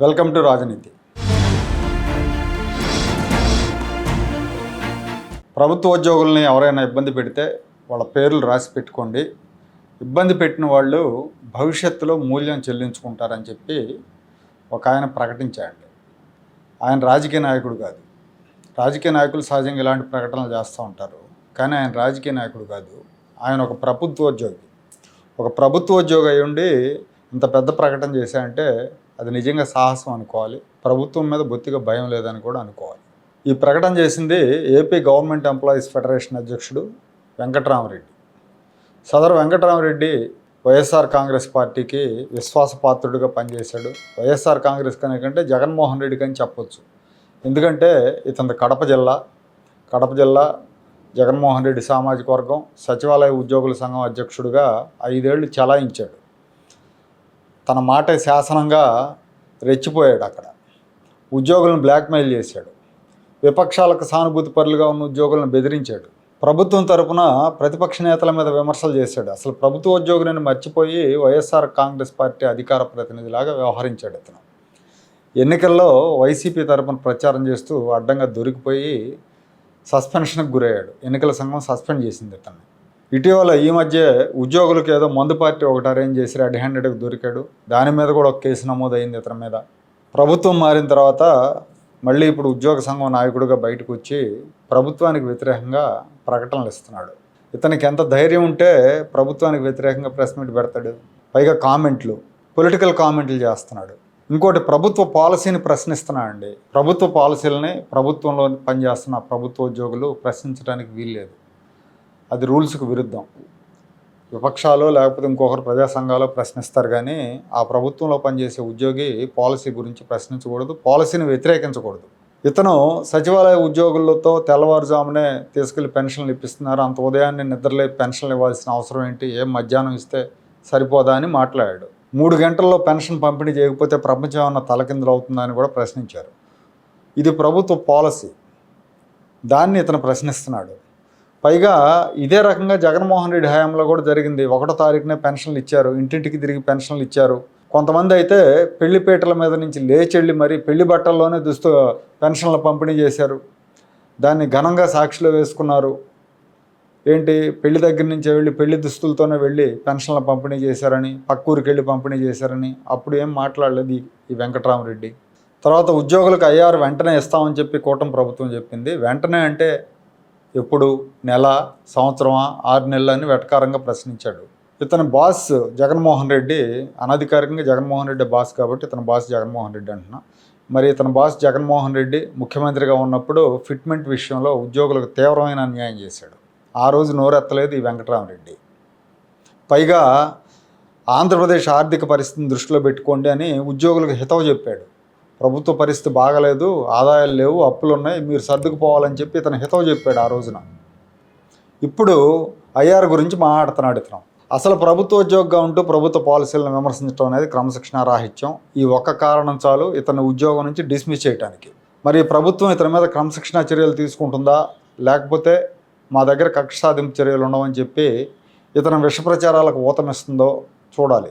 Welcome to రాజనీతి. ప్రభుత్వ ఉద్యోగుల్ని ఎవరైనా ఇబ్బంది పెడితే వాళ్ళ పేర్లు రాసి పెట్టుకోండి. ఇబ్బంది పెట్టిన వాళ్ళు భవిష్యత్తులో మూల్యం చెల్లించుకుంటారని చెప్పి ఒక ఆయన ప్రకటించాడు ఆయన రాజకీయ నాయకుడు కాదు. రాజకీయ నాయకులు సహజంగా ఇలాంటి ప్రకటనలు చేస్తూ ఉంటారు. కానీ ఆయన రాజకీయ నాయకుడు కాదు. ఆయన ఒక ప్రభుత్వోద్యోగి ఒక ప్రభుత్వోద్యోగి అయి ఉండి ఇంత పెద్ద ప్రకటన చేశాయంటే అది నిజంగా సాహసం అనుకోవాలి. ప్రభుత్వం మీద బొత్తిగా భయం లేదని కూడా అనుకోవాలి. ఈ ప్రకటన చేసింది ఏపీ గవర్నమెంట్ ఎంప్లాయీస్ ఫెడరేషన్ అధ్యక్షుడు వెంకటరామరెడ్డి. సదరు వెంకటరామరెడ్డి వైఎస్ఆర్ కాంగ్రెస్ పార్టీకి విశ్వాసపాత్రుడిగా పనిచేశాడు. వైఎస్ఆర్ కాంగ్రెస్ కనే కంటే జగన్మోహన్ రెడ్డికి అని చెప్పొచ్చు. ఎందుకంటే ఇతని కడప జిల్లా. కడప జిల్లా జగన్మోహన్ రెడ్డి సామాజిక వర్గం. సచివాలయ ఉద్యోగుల సంఘం అధ్యక్షుడిగా ఐదేళ్ళు చలాయించాడు. తన మాట శాసనంగా రెచ్చిపోయాడు అక్కడ. ఉద్యోగులను బ్లాక్మెయిల్ చేశాడు. విపక్షాలకు సానుభూతి పరులుగా ఉన్న ఉద్యోగులను బెదిరించాడు. ప్రభుత్వం తరపున ప్రతిపక్ష నేతల మీద విమర్శలు చేశాడు. అసలు ప్రభుత్వ ఉద్యోగులను మర్చిపోయి వైఎస్ఆర్ కాంగ్రెస్ పార్టీ అధికార ప్రతినిధిలాగా వ్యవహరించాడు అతను ఎన్నికల్లో వైసీపీ తరపున ప్రచారం చేస్తూ అడ్డంగా దొరికిపోయి సస్పెన్షన్కు గురయ్యాడు. ఎన్నికల సంఘం సస్పెండ్ చేసింది అతన్ని ఇటీవల ఈ మధ్య ఉద్యోగులకు ఏదో మందు పార్టీ ఒకటి అరేంజ్ చేసి రెడ్ హ్యాండెడ్గా దొరికాడు. దాని మీద కూడా ఒక కేసు నమోదైంది ఇతని మీద. ప్రభుత్వం మారిన తర్వాత మళ్ళీ ఇప్పుడు ఉద్యోగ సంఘం నాయకుడిగా బయటకు వచ్చి ప్రభుత్వానికి వ్యతిరేకంగా ప్రకటనలు ఇస్తున్నాడు. ఇతనికి ఎంత ధైర్యం ఉంటే ప్రభుత్వానికి వ్యతిరేకంగా ప్రెస్ మీట్ పెడతాడు. పైగా కామెంట్లు పొలిటికల్ కామెంట్లు చేస్తున్నాడు. ఇంకోటి ప్రభుత్వ పాలసీని ప్రశ్నిస్తున్నాడండి. ప్రభుత్వ పాలసీలని ప్రభుత్వంలో పనిచేస్తున్న ప్రభుత్వ ఉద్యోగులు ప్రశ్నించడానికి వీల్లేదు. అది రూల్స్కు విరుద్ధం. విపక్షాలు లేకపోతే ఇంకొకరు ప్రజా సంఘాలు ప్రశ్నిస్తారు కానీ ఆ ప్రభుత్వంలో పనిచేసే ఉద్యోగి పాలసీ గురించి ప్రశ్నించకూడదు పాలసీని వ్యతిరేకించకూడదు. ఇతను సచివాలయ ఉద్యోగులతో తెల్లవారుజామునే తీసుకెళ్ళి పెన్షన్లు ఇప్పిస్తున్నారు. అంత ఉదయాన్నే నిద్రలే పెన్షన్లు ఇవ్వాల్సిన అవసరం ఏంటి? ఏం మధ్యాహ్నం ఇస్తే సరిపోదా అని మాట్లాడాడు. మూడు గంటల్లో పెన్షన్ పంపిణీ చేయకపోతే ప్రపంచం ఏమన్నా తలకిందులు అవుతుందని కూడా ప్రశ్నించారు. ఇది ప్రభుత్వ పాలసీ. దాన్ని ఇతను ప్రశ్నిస్తున్నాడు. పైగా ఇదే రకంగా జగన్మోహన్ రెడ్డి హయాంలో కూడా జరిగింది. ఒకటో తారీఖునే పెన్షన్లు ఇచ్చారు. ఇంటింటికి తిరిగి పెన్షన్లు ఇచ్చారు. కొంతమంది అయితే పెళ్ళిపేటల మీద నుంచి లేచెళ్ళి మరి పెళ్ళి బట్టల్లోనే దుస్తు పెన్షన్ల పంపిణీ చేశారు. దాన్ని ఘనంగా సాక్షిలో వేసుకున్నారు. ఏంటి? పెళ్ళి దగ్గర నుంచి వెళ్ళి పెళ్ళి దుస్తులతోనే వెళ్ళి పెన్షన్ల పంపిణీ చేశారని పక్కూరికి వెళ్ళి పంపిణీ చేశారని అప్పుడు ఏం మాట్లాడలేదు ఈ- వెంకటరామరెడ్డి. తర్వాత ఉద్యోగులకు ఐఆర్ వెంటనే ఇస్తామని చెప్పి కూటమి ప్రభుత్వం చెప్పింది. వెంటనే అంటే ఎప్పుడు నెల సంవత్సరమా ఆరు నెలలు అని వెటకారంగా ప్రశ్నించాడు. ఇతని బాస్ జగన్మోహన్ రెడ్డి అనధికారికంగా జగన్మోహన్ రెడ్డి బాస్ కాబట్టి ఇతని బాస్ జగన్మోహన్ రెడ్డి అంటున్నా. మరి ఇతని బాస్ జగన్మోహన్ రెడ్డి ముఖ్యమంత్రిగా ఉన్నప్పుడు ఫిట్మెంట్ విషయంలో ఉద్యోగులకు తీవ్రమైన అన్యాయం చేశాడు. ఆ రోజు నోరెత్తలేదు ఈ వెంకటరామరెడ్డి. పైగా ఆంధ్రప్రదేశ్ ఆర్థిక పరిస్థితిని దృష్టిలో పెట్టుకోండి అని ఉద్యోగులకు హితవు చెప్పాడు. ప్రభుత్వ పరిస్థితి బాగలేదు ఆదాయాలు లేవు అప్పులు ఉన్నాయి మీరు సర్దుకుపోవాలని చెప్పి ఇతను హితవు చెప్పాడు ఆ రోజున. ఇప్పుడు ఐఆర్ గురించి మాట్లాడుతున్నాడు ఇతను. అసలు ప్రభుత్వ ఉద్యోగిగా ఉంటూ ప్రభుత్వ పాలసీలను విమర్శించడం అనేది క్రమశిక్షణ రాహిత్యం. ఈ ఒక్క కారణం చాలు ఇతని ఉద్యోగం నుంచి డిస్మిస్ చేయడానికి మరి ప్రభుత్వం ఇతని మీద క్రమశిక్షణ చర్యలు తీసుకుంటుందా? లేకపోతే మా దగ్గర కక్ష సాధింపు చర్యలు ఉండవని చెప్పి ఇతను విష ప్రచారాలకు ఊతమిస్తుందో చూడాలి.